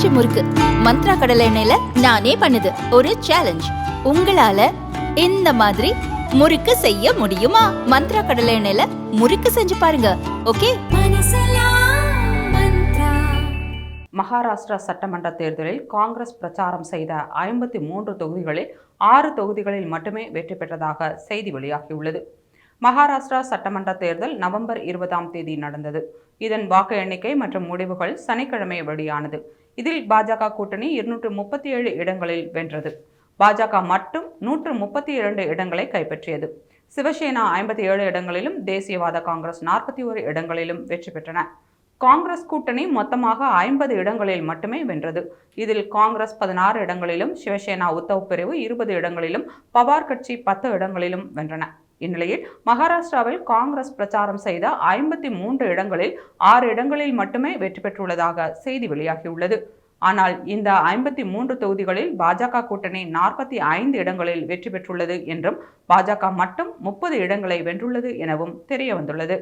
பஞ்சு முறுக்கு. மந்த்ரா கடலை எண்ணெயில நானே பண்ணுது. ஒரு சேலஞ்ச் உங்களால இந்த மாதிரி முறுக்கு செய்ய முடியுமா? மந்த்ரா கடலை எண்ணெயில முறுக்கு செஞ்சு பாருங்க. ஓகே? மகாராஷ்டிரா சட்டமன்ற தேர்தலில் காங்கிரஸ் பிரச்சாரம் செய்த ஐம்பத்தி மூன்று தொகுதிகளில் ஆறு தொகுதிகளில் மட்டுமே வெற்றி பெற்றதாக செய்தி வெளியாகியுள்ளது. மகாராஷ்டிரா சட்டமன்ற தேர்தல் நவம்பர் இருபதாம் தேதி நடந்தது. இதன் வாக்கு எண்ணிக்கை மற்றும் முடிவுகள் சனிக்கிழமை வெளியானது. இதில் பாஜக கூட்டணி இருநூற்று முப்பத்தி ஏழு இடங்களில் வென்றது. பாஜக மட்டும் நூற்று முப்பத்தி இரண்டு இடங்களை கைப்பற்றியது. சிவசேனா ஐம்பத்தி ஏழு இடங்களிலும் தேசியவாத காங்கிரஸ் நாற்பத்தி ஒரு இடங்களிலும் வெற்றி பெற்றன. காங்கிரஸ் கூட்டணி மொத்தமாக ஐம்பது இடங்களில் மட்டுமே வென்றது. இதில் காங்கிரஸ் பதினாறு இடங்களிலும் சிவசேனா உத்தவ் பிரிவு இருபது இடங்களிலும் பவார் கட்சி பத்து இடங்களிலும் வென்றன. இந்நிலையில் மகாராஷ்டிராவில் காங்கிரஸ் பிரச்சாரம் செய்த ஐம்பத்தி மூன்று இடங்களில் ஆறு இடங்களில் மட்டுமே வெற்றி பெற்றுள்ளதாக செய்தி வெளியாகியுள்ளது. ஆனால் இந்த ஐம்பத்தி மூன்று தொகுதிகளில் பாஜக கூட்டணி நாற்பத்தி ஐந்து இடங்களில் வெற்றி பெற்றுள்ளது என்றும் பாஜக மட்டும் முப்பது இடங்களை வென்றுள்ளது எனவும் தெரிய வந்துள்ளது.